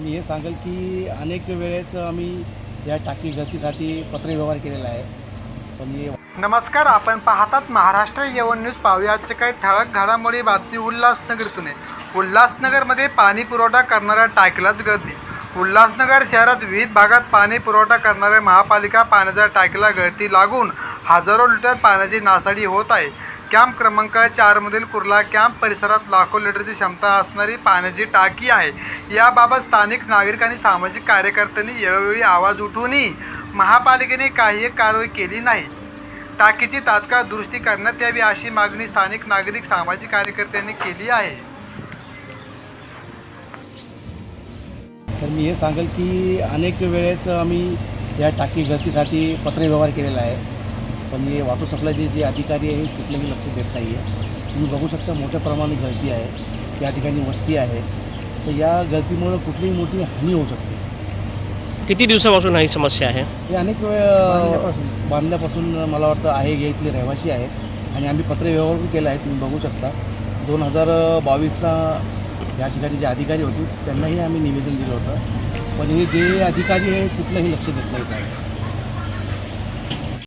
मी हे सांगेल की अनेक वेळेस आम्ही या टाकी गतीसाठी पत्रव्यवहार केलेला आहे. पण हे नमस्कार आपण पाहतात महाराष्ट्र येवन न्यूज पाहुयाचे काही ठळक घडामोडी बातमी उल्हासनगरतून. आहे उल्हासनगरमध्ये पाणी पुरवठा करणाऱ्या टाकीलाच गळती उल्हासनगर शहरात विविध भागात पाणी पुरवठा करणाऱ्या महापालिका पाण्याच्या टाकीला गळती लागून हजारो लिटर पाण्याची नासाडी होत आहे. कॅम्प क्रमांक चारमधील कुर्ला कॅम्प परिसरात लाखो लिटरची क्षमता असणारी पाण्याची टाकी आहे. याबाबत स्थानिक नागरिक आणि सामाजिक कार्यकर्त्यांनी वेळोवेळी आवाज उठवूनही महापालिकेने काही कारवाई केली नाही. टाकीची तात्काळ दुरुस्ती करण्यात यावी अशी मागणी स्थानिक नागरिक सामाजिक कार्यकर्त्यांनी केली आहे. तर मी हे सांगेल की अनेक वेळेस आम्ही या टाकी गतीसाठी पत्रव्यवहार केलेला आहे. पण हे वाहतूक सप्लायचे जे अधिकारी आहे कुठलंही लक्ष देत नाही आहे तुम्ही बघू शकता मोठ्या प्रमाणात गळती आहे. त्या ठिकाणी वस्ती आहे. तर या गळतीमुळं कुठलीही मोठी हानी होऊ शकते. किती दिवसापासून ही समस्या आहे? हे अनेक वेळ बांधल्यापासून. मला वाटतं आहे हे इथले रहिवासी आहेत. आणि आम्ही पत्रव्यवहार पण केला आहे तुम्ही बघू शकता. दोन हजार बावीसला या ठिकाणी जे अधिकारी होते त्यांनाही आम्ही निवेदन दिलं होतं. पण हे जे अधिकारी आहे कुठलंही लक्ष देत नाही साहेब.